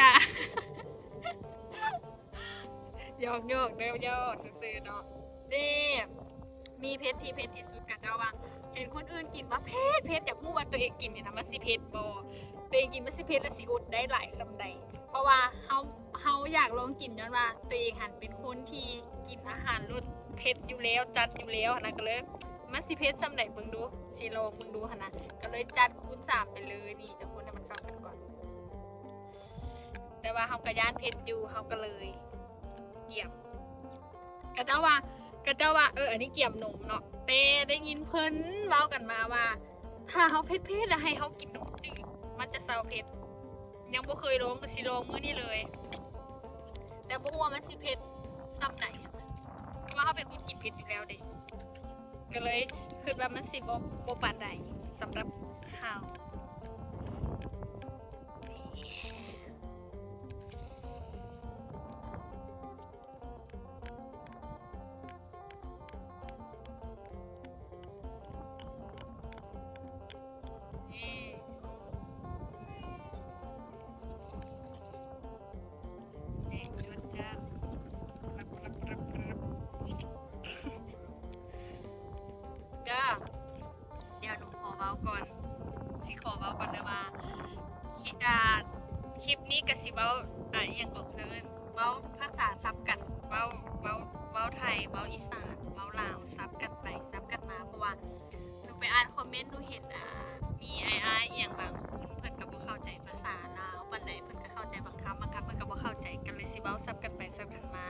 ดาหยอกหยอกเด้อยอกซื่อๆเนาะเด้มีเพชรที่เพชรที่สุดกับเจ้าว่าเห็นคนอื่นกินว่าเพชรเพชรอย่าพูดว่าตัวเองกินเนี่ยนะมันสิเพชรบอตัวเองกินมันสิเพชรและสิอดได้หลายสำใดเพราะว่าเฮาเฮาอยากลองกินย้อนว่าตัวเองหันเป็นคนที่กินอาหารรสเผ็ดอยู่แล้วจัดอยู่แล้วนะก็เลยมันสิเพชรสำใดเบิ่งดูสิลองเบิ่งดูนะก็เลยจัดคูณสามไปเลยนี่จะคน แต่ว่าเฮาก็ย่านเพชรอยู่เฮาก็เลยเกี่ยมกระเจ้าว่าก็เจ้าว่าเอออันนี้เกี่ยมหนมเนาะเต้ได้ยินเพิ่นเว้ากันมาว่า ถ้าเขาเผ็ดๆแล้วให้เขากินนมจืดมันจะเศร้าเผ็ดยังบ่เคยลองก็สิลองมื้อนี้เลย แต่บ่ฮู้ว่ามันสิเผ็ดซ้ำไหนเพราะว่าเขาเป็นคนกินเผ็ดอยู่แล้วเด้ก็เลยคือว่ามันสิบ่บ่ปานใดสำหรับเฮา เว้าอ่อหยังก็เดินเว้าภาษาซับกันเว้าเว้าเว้าไทยเว้าอีสานเว้าลาวซับกันไปซับกันมาเพราะว่าหนูไปอ่านคอมเมนต์ดูเห็นอ่ามีไอไอ้อหย่างบางคนเพิ่นก็บ่เข้าใจภาษาลาวปานใดเพิ่นก็เข้าใจบางคำบางคำเพิ่นก็บ่เข้าใจกันเลยสิเว้าซับกันไปซับกันมา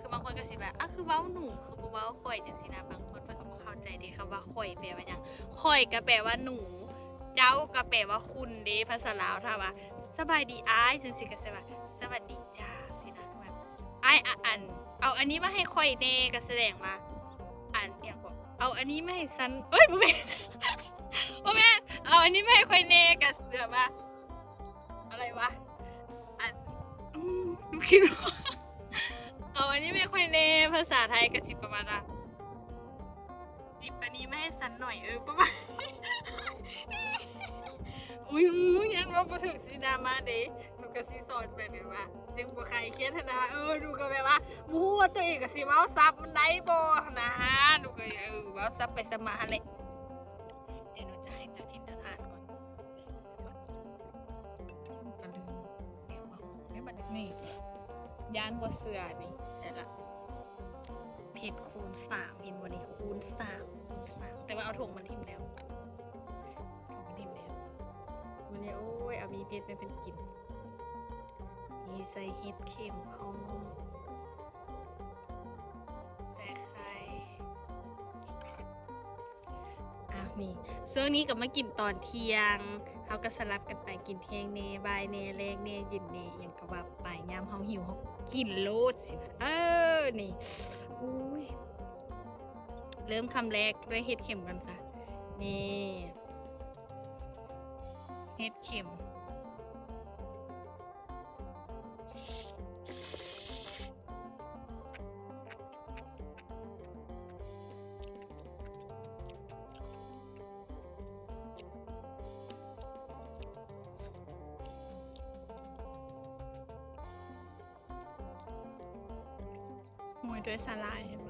คือบางคนก็สิแบบอะคือเว้าหนูคือบ่เว้าข่อยจังซี่นะบางคนเพิ่นก็บ่เข้าใจเด้คำว่าข่อยแปลว่าหยังข่อยก็แปลว่าหนู เจ้าก็แปลว่าคุณเด้ภาษาลาวถ้าว่า สบายดีอ้ายจังซี่ก็สิว่าสวัสดีจ้าสินะแบบอ้ายอะอัน เอาอันนี้มาให้ข่อยแน่ก็แสดงว่าอันอหยังก็เอาอันนี้มาให้ซันเอ้ยบ่แม่นบ่แม่นเอาอันนี้มาให้ข่อยแน่ก็แบบว่าอะไรวะอันคิดว่าเอาอันนี้ไม่ค่อยเน่ภาษาไทยกระสิประมาณว่าหยิบอันนี้มาให้สันหน่อยเออประมาณ อุ้ยอู้ยันว่าพอถึงซีดรามาเด้หนูก็ซีสอนไปแบบว่ายังบ่ใครเครียดนะเออหนูก็แบบว่าบฮูว่าตัวเองก็สิเว้าซับมันได้บ่นะหนูก็เออเว้าซับไปซับมาหั่นแหละเดี๋ยวหนูจะให้เจ้าถิ่นเจ้าทานก่อนก็ลืมเดี๋ยวเอาไม่บัดนี้ย่านบัวเสือนี่เสร็จละเพชรคูณสามอินวันนี้คูณสามคูณสามแต่ว่าเอาถุงมันทิมแล้ว โอ้ย เอามีเพชรไม่เป็นกินมีใส่เห็ดเข็มเข้าใส่ไข่อะนี่ช่วงนี้ก็มากินตอนเที่ยงเขาก็สลับกันไปกินเที่ยงเน่บ่ายเน่แรงเน่เย็นเน่อย่างกับว่าไปยามเฮาหิวเฮากินโลดสินะเออ นี่อุ้ยเริ่มคำแรกด้วยเห็ดเข็มกันซะนี่ เห็ดเข็ม มวยด้วยสลายเห็นปะ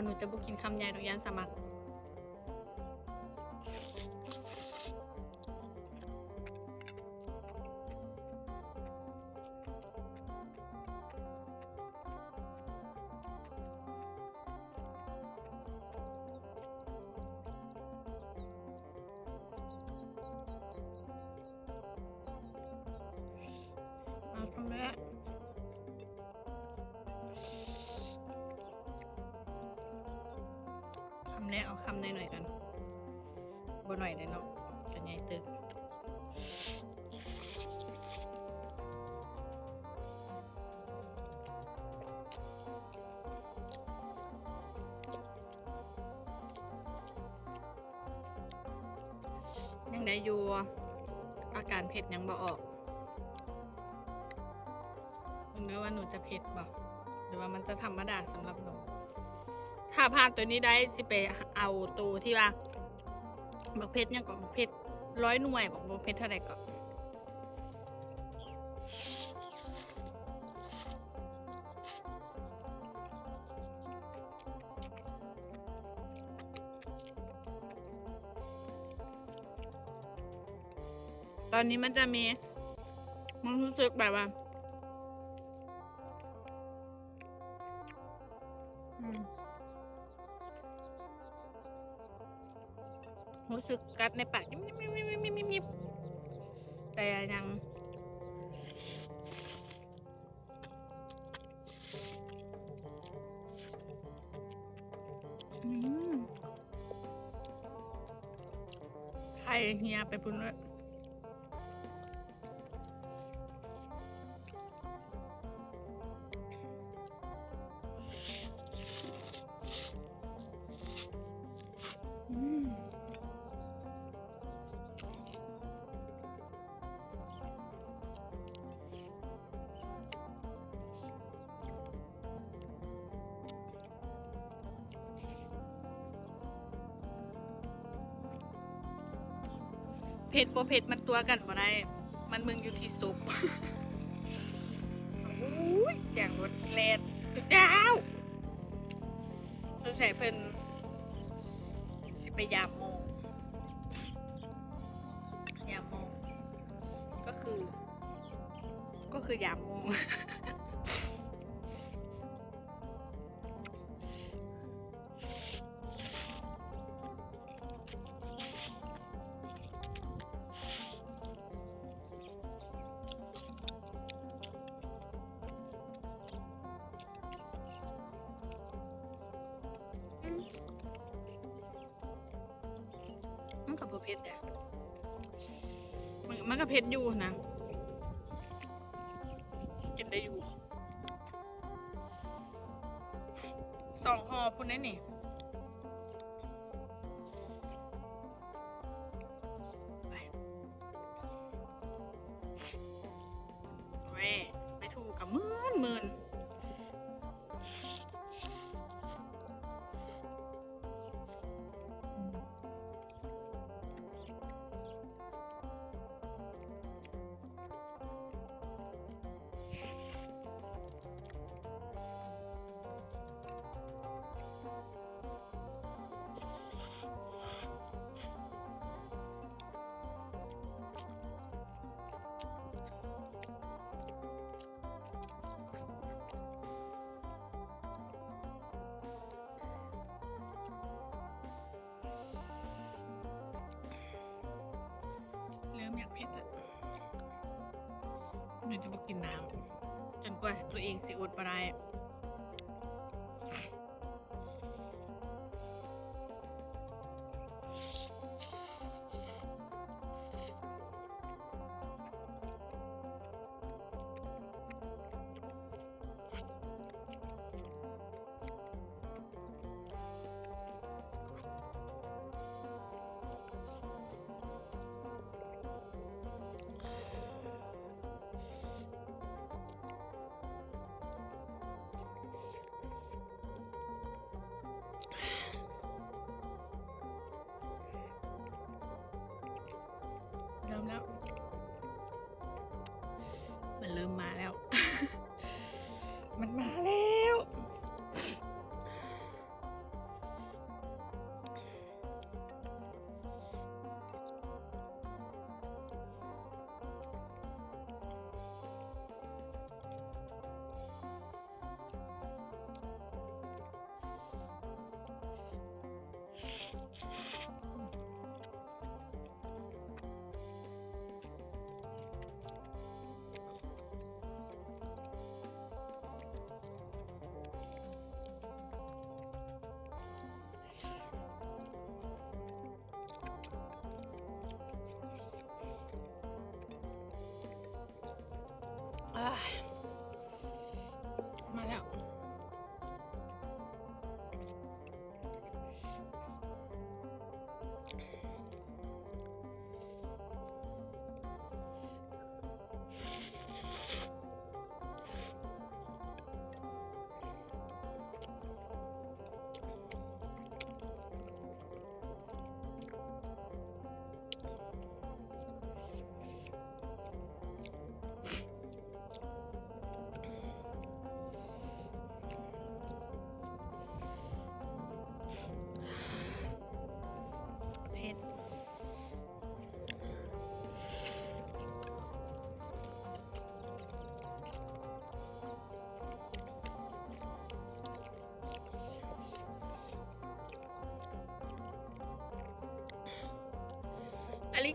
วันหนูจะบุกกินคำใหญ่ดอกยานสมัคร อยู่อาการเผ็ดยังบ่ออกหรือว่าหนูจะเผ็ดบ่หรือว่ามันจะธรรมดาสำหรับหนูถ้าผ่านตัวนี้ได้สิไปเอาตัวที่ว่าบักเพชรยังก่อนบักเพชรร้อยหน่วยบอกบักเพชรเท่าไหร่ก่อน ตอนนี้มันจะมีมันรู้สึกแบบว่าอืมรู้สึกกัดในปากยิบยิบยิบยิบยิบยิบยิบแต่ยังไข่เฮียไปพุ่นเลย เผ็ดบ่เผ็ดมันตัวกันบ่ได้ มันมึงอยู่ที่ซุป กับเพชรเนี่ยมันมันกับเพชรอยู่นะ จะไปกินน้ำจนกว่าตัวเองสิอดไปได้ อ้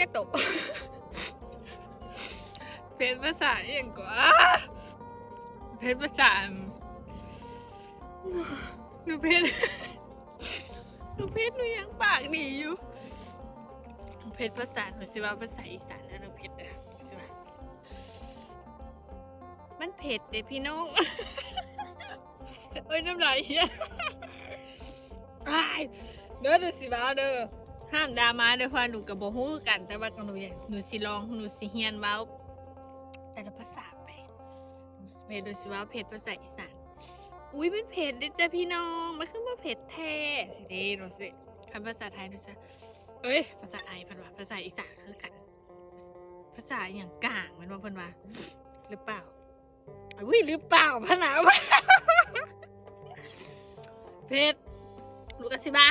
กระตกเพจภาษาอย่างกว่าเพจภาษาหนูเพจหนูเพจหนูยังปากดีอยู่เพจภาษาหนูสิว่าภาษาอีสานแล้วหนูเพจอะใช่ไหมมันเผ็ดเด้พี่น้องเอ้ยน้ำลายเฮียอ้เด้อดูสิว่าเด้อ ห้ามดราม่าเด้อเพราะหนูกับโบฮู้กัน แต่ว่าหนูอยากหนูสิลองหนูสิเฮียนเว้าแต่ละภาษาไปหนูสิเพจดูสิว่าเพจภาษาอีสานอุ้ยเป็นเพจเด้อจ้ะพี่น้องมันคือว่าเพจแท้สิเด้หนูสิคำภาษาไทยหนูจะเอ้ยภาษาไทยเพันว่าภาษาอีสานคือกัน ภาษาอย่างกลางมันว่าเพันว่าหรือเปล่าอุ้ยหรือเปล่าพะนะวะเพจรู้กันสิบ้า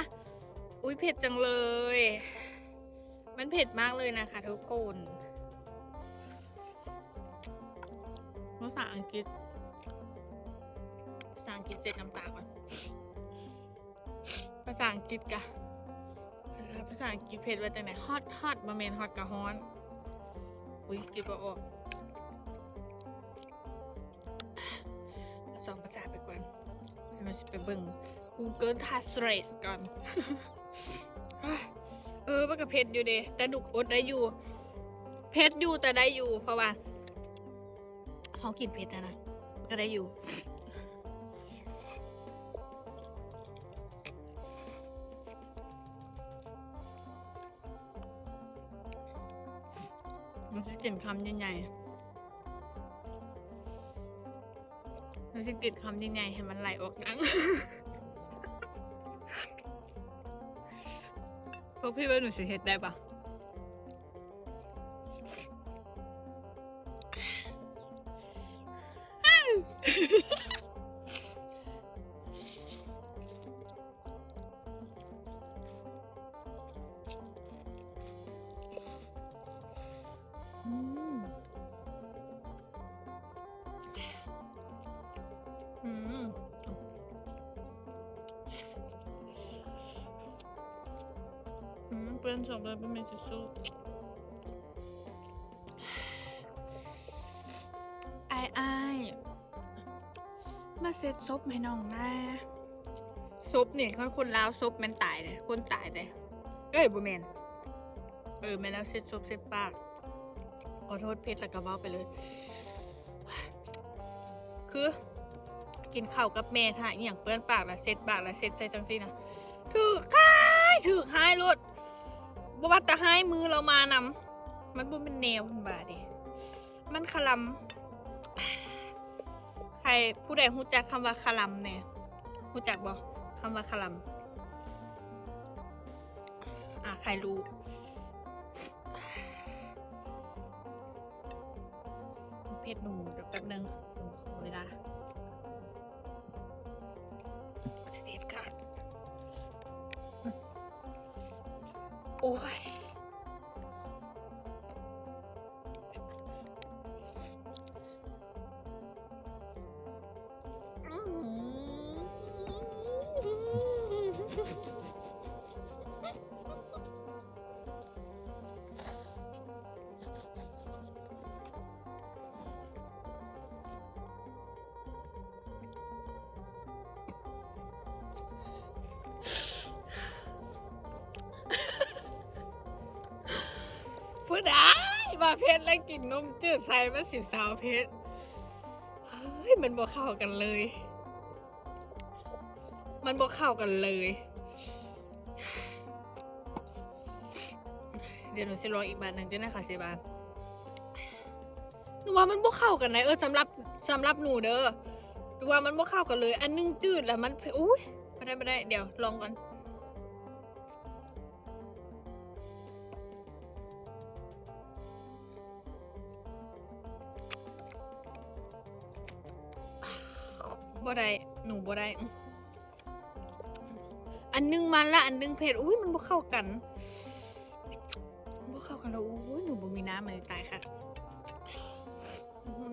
อุ้ยเผ็ดจังเลย มันเผ็ดมากเลยนะคะทุกคนภาษาอังกฤษภาษาอังกฤษเสร็จน้ำตาก่อน ภาษาอังกฤษกะภาษาอังกฤษเผ็ดว่าจังไหนฮอตฮอตบะเมนฮอตกะฮ้อน อุ้ยกินบ่ออกสองภาษาไปก่อนมันจะไปเบิ่ง Google Translate ก่อน ออมันก็เผ็ดอยู่เดแต่ดุกอดได้อยู่ เผ็ดอยู่แต่ได้อยู่ เพราะว่าเขากินเผ็ดนะนะก็ได้อยู่มันจะกินคำใหญ่ๆมันจะกินคำใหญ่ๆให้มันไหลออกนัง พวกพี่ว่าหนูสิเฮ็ดได้ปะ อืมเพื่อนส่งเลยเป็นเมจิสูไอ้ไอ้ายมาเซ็ตซบให้น้องนะซบเนี่ยเขาคนลาวซบแมันตายเลยคนตายเลยเอ้ยบูแมนเออแม่นแล้วเซ็ตซบเซ็ตปากขอโทษเพชรแล้วก็เว้าไปเลย คือ กินข้าวกับแม่ท่าอหย่างเปื้อนปากแล้วเซ็ตปากแล้วเซ็ตใส่จังซี่นะถือค่ายถือค่ายรถ บว่าแต่ให้มือเรามานำมันบ่เป็นแนวคุณบาดิมันคลำใครผู้ใดรู้จักคำว่าคลำเนี่ยรู้จักบ่คำว่าคลำอะใครรู้เพชรหนูเดี๋ยวแป๊บนึง โมาเพชรแล้วกินนมจืดใส่มาสิบสาวเพชรเฮ้ยมันบอกเข้ากันเลย มันบอกเข้ากันเลย เดี๋ยวหนูจะลองอีกบาทหนึ่งด้วยนะคะเซบานหนูว่ามันบอกเข้ากันนะเออสำหรับสำหรับหนูเด้อหนูว่ามันบอกเข้ากันเลย อันนึงจืดแล้วมันอุ้ยไม่ได้ไม่ได้เดี๋ยวลองก่อน บ่ได้หนูบ่ได้ อันหนึงมันละอันหนึงเผ็ดอุ้ยมันบ่เข้ากันบ่เข้ากันแล้วอุ้ยหนูบ่มีน้ำเลยตายค่ะ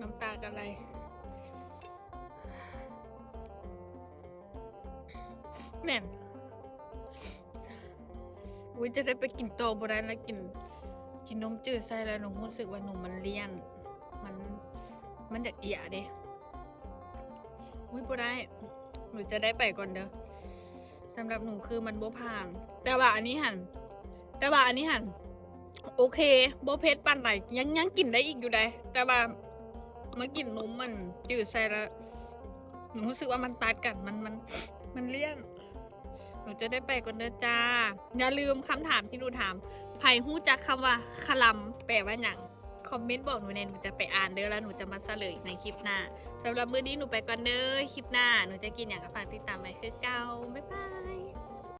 น้ำตากันอะไรแม่นอุ้ยจะได้ไปกินโตอบ่ได้แล้วกิน กินนมจืดใส่แล้วหนูรู้สึกว่าหนมมันเลี่ยน มัน มันจะเอียเด้ อุ้ยบ่ได้หนูจะได้ไปก่อนเด้อสำหรับหนูคือมันบ่ผ่าน แต่ว่าอันนี้หันแต่ว่าอันนี้หันโอเคบ่เผ็ดปานไหนยังยังกินได้อีกอยู่ได้ แต่ว่ามากินนมมันจืดใส่แล้วหนูรู้สึกว่ามันตัดกันมันมัน มันเลี่ยนหนูจะได้ไปก่อนเด้อจ้า อย่าลืมคำถามที่หนูถามไผ่หู้จักคำว่าคลำแปลว่าหยัง คอมเมนต์บอกหนูเนหนูจะไปอ่านเด้อแล้วหนูจะมาเฉลยในคลิปหน้าสำหรับมื้อนี้หนูไปก่อนเด้อคลิปหน้าหนูจะกินอย่างกับฝากติดตามไว้คือเก่าบ๊ายบาย